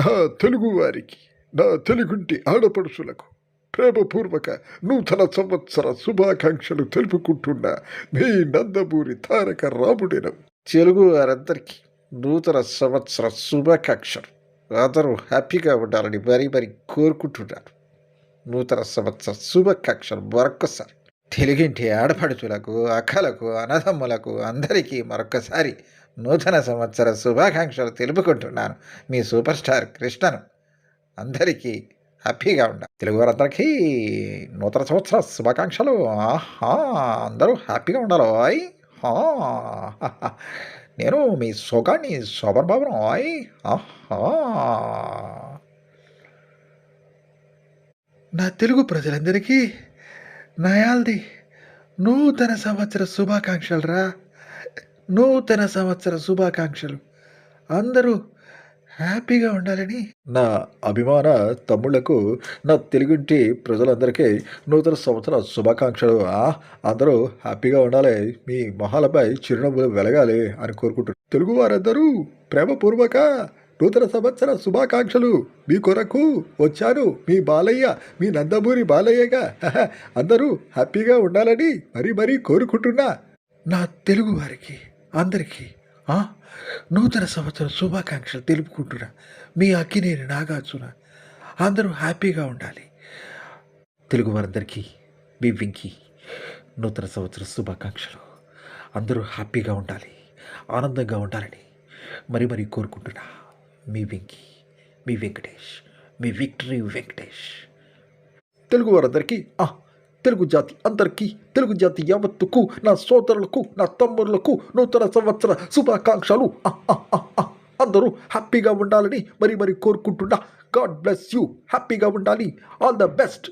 నా తెలుగు వారికి నా తెలుగుంటి ఆడపడుచులకు ప్రేమపూర్వక నూతన సంవత్సర శుభాకాంక్షలు తెలుపుకుంటున్న మీ నందమూరి తారక రాముడినం. తెలుగు వారందరికీ నూతన సంవత్సర శుభాకాంక్షలు. అందరూ హ్యాపీగా ఉండాలని మరీ మరీ కోరుకుంటున్నారు నూతన సంవత్సర శుభాకాంక్షలు మరొక్కసారి. తెలుగింటి ఆడపడుచులకు అక్కలకు అనదమ్ములకు అందరికీ మరొక్కసారి నూతన సంవత్సర శుభాకాంక్షలు తెలుపుకుంటున్నాను. మీ సూపర్ స్టార్ కృష్ణను అందరికీ హ్యాపీగా ఉండాలి తెలుగు వారందరికీ నూతన సంవత్సర శుభాకాంక్షలు. ఆహా అందరూ హ్యాపీగా ఉండాలి. ఆయ్ హా నేను మీ సుఖాన్ని శోభన్ బాబును. ఆయ్ ఆహా. నా తెలుగు ప్రజలందరికీ నయాల్ది. నూతన సంవత్సర శుభాకాంక్షలు రా నూతన సంవత్సర శుభాకాంక్షలు. అందరూ హ్యాపీగా ఉండాలని. నా అభిమాన తమ్ముళ్ళకు నా తెలుగుంటి ప్రజలందరికీ నూతన సంవత్సర శుభాకాంక్షలు. ఆ, అందరూ హ్యాపీగా ఉండాలి. మీ మొహాలపై చిరునవ్వులు వెలగాలి అని కోరుకుంటున్నారు తెలుగు వారందరూ ప్రేమపూర్వక నూతన సంవత్సర శుభాకాంక్షలు. మీ కొరకు వచ్చాను మీ బాలయ్య మీ నందమూరి బాలయ్యగా. అందరూ హ్యాపీగా ఉండాలని మరీ మరీ కోరుకుంటున్నా. నా తెలుగు వారికి అందరికీ నూతన సంవత్సర శుభాకాంక్షలు తెలుపుకుంటున్నా. మీ అక్కినేని నాగార్జున అందరూ హ్యాపీగా ఉండాలి. తెలుగు వారందరికీ మీ వింకి నూతన సంవత్సర శుభాకాంక్షలు. అందరూ హ్యాపీగా ఉండాలి ఆనందంగా ఉండాలని మరి మరీ కోరుకుంటున్నా. మీ వెంకీ మీ వెంకటేష్ మీ విక్టరీ వెంకటేష్. తెలుగు వారందరికీ తెలుగు జాతి అందరికీ తెలుగు జాతి యావత్తుకు నా సోదరులకు నా తమ్ముళ్ళకు నూతన సంవత్సర శుభాకాంక్షలు. ఆ, ఆ, ఆ, అందరూ హ్యాపీగా ఉండాలని మరి మరి కోరుకుంటున్నా. God bless you. హ్యాపీగా ఉండాలి. All the best.